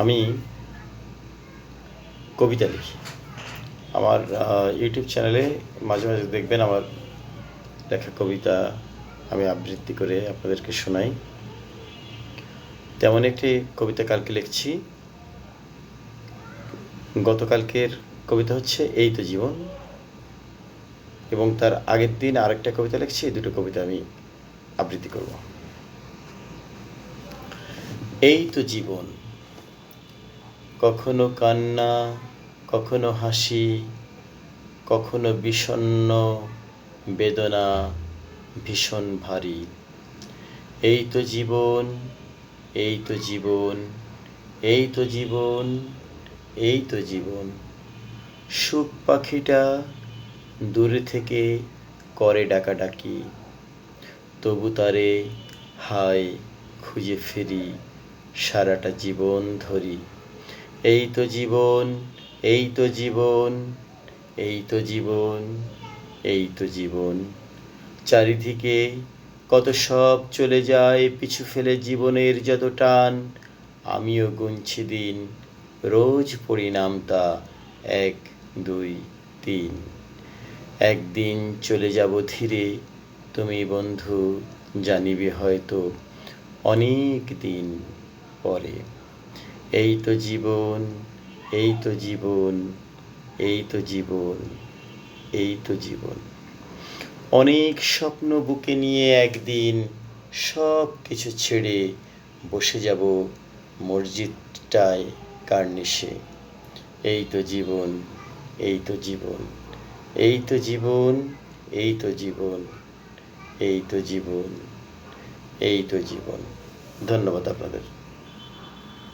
আমি কবিতা লিখি। আমার ইউটিউব চ্যানেলে মাঝে মাঝে দেখবেন আমার লেখা কবিতা আমি আবৃত্তি করে আপনাদেরকে শোনাই। তেমন একটি কবিতা কালকে লিখছি। গতকালকের কবিতা হচ্ছে এই তো জীবন। এবং তার আগের দিন আরেকটা কবিতা লিখছি, এই দুটো কবিতা আমি আবৃত্তি করব। এই তো জীবন। কখনো কান্না, কখনো হাসি, কখনো বিষণ্ণ বেদনা, ভীষণ ভারী। এই তো জীবন, এই তো জীবন, এই তো জীবন, এই তো জীবন। সুখ পাখিটা দূরে থেকে করে ডাকাডাকি, তবু তারে হায় খুঁজে ফিরি সারাটা জীবন ধরি। এই তো জীবন, এই তো জীবন, এই তো জীবন, এই তো জীবন। চারিদিকে কত সব চলে যায়, পিছু ফেলে জীবনের যত টান, আমিও গুনছি দিন, রোজ পড়ি নামতা এক, দুই, তিন। একদিন চলে যাব ধীরে, তুমি বন্ধু জানিবে হয়তো অনেক দিন পরে। এই তো জীবন এই তো জীবন এই তো জীবন এই তো জীবন অনেক স্বপ্ন বুকে নিয়ে একদিন সব কিছু ছেড়ে বসে যাব মসজিদটায় কার্নিশে এই তো জীবন এই তো জীবন এই তো জীবন এই তো জীবন এই তো জীবন এই তো জীবন ধন্যবাদ আপনাদের